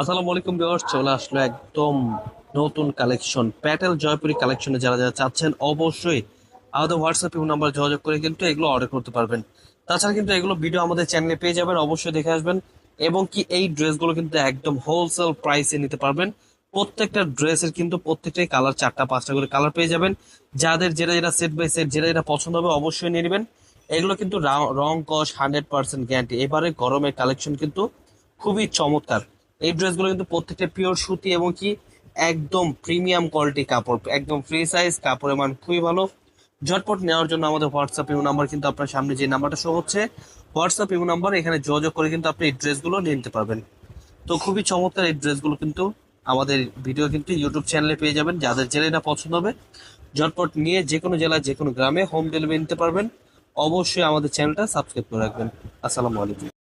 আসসালামু আলাইকুম ভিউয়ার্স চলে আসলো একদম নতুন কালেকশন প্যাটেল জয়পুরি কালেকশনে যারা যারা চাচ্ছেন অবশ্যই আমাদের হোয়াটসঅ্যাপ নাম্বার যোগাযোগ করে কিন্তু এগুলো অর্ডার করতে পারবেন। তাছাড়া কিন্তু এগুলো ভিডিও আমাদের চ্যানেলে পেয়ে যাবেন, অবশ্যই দেখে আসবেন। এবং কি এই ড্রেসগুলো কিন্তু একদম হোলসেল প্রাইসে নিতে পারবেন। প্রত্যেকটা ড্রেসের কিন্তু প্রত্যেকটাই কালার চারটা, পাঁচটা করে কালার পেয়ে যাবেন। যাদের যেটা যেটা সেট বাই সেট যেটা যেটা পছন্দ হবে অবশ্যই নিয়ে নেবেন। এগুলো কিন্তু রা- রং কস হান্ড্রেড পার্সেন্ট গ্যারান্টি এবারে গরমের কালেকশন কিন্তু খুবই চমৎকার। এই ড্রেসগুলো কিন্তু প্রত্যেকটা পিওর সুতি এবং কি একদম প্রিমিয়াম কোয়ালিটি কাপড়, একদম ফ্রি সাইজ কাপড়ের মান খুবই ভালো। ঝটপট নেওয়ার জন্য আমাদের হোয়াটসঅ্যাপ ইউ নাম্বার কিন্তু আপনার সামনে যে নাম্বারটা শো হচ্ছে হোয়াটসঅ্যাপ ইউ নাম্বার এখানে যোগাযোগ করে কিন্তু আপনি এই ড্রেসগুলো নিয়ে নিতে পারবেন। তো খুবই চমৎকার এই ড্রেসগুলো কিন্তু আমাদের ভিডিও কিন্তু ইউটিউব চ্যানেলে পেয়ে যাবেন। যাদের জেলাটা পছন্দ হবে, ঝটপট নিয়ে যে কোনো জেলায়, যে কোনো গ্রামে হোম ডেলিভারি নিতে পারবেন। অবশ্যই আমাদের চ্যানেলটা সাবস্ক্রাইব করে রাখবেন। আসসালামু আলাইকুম।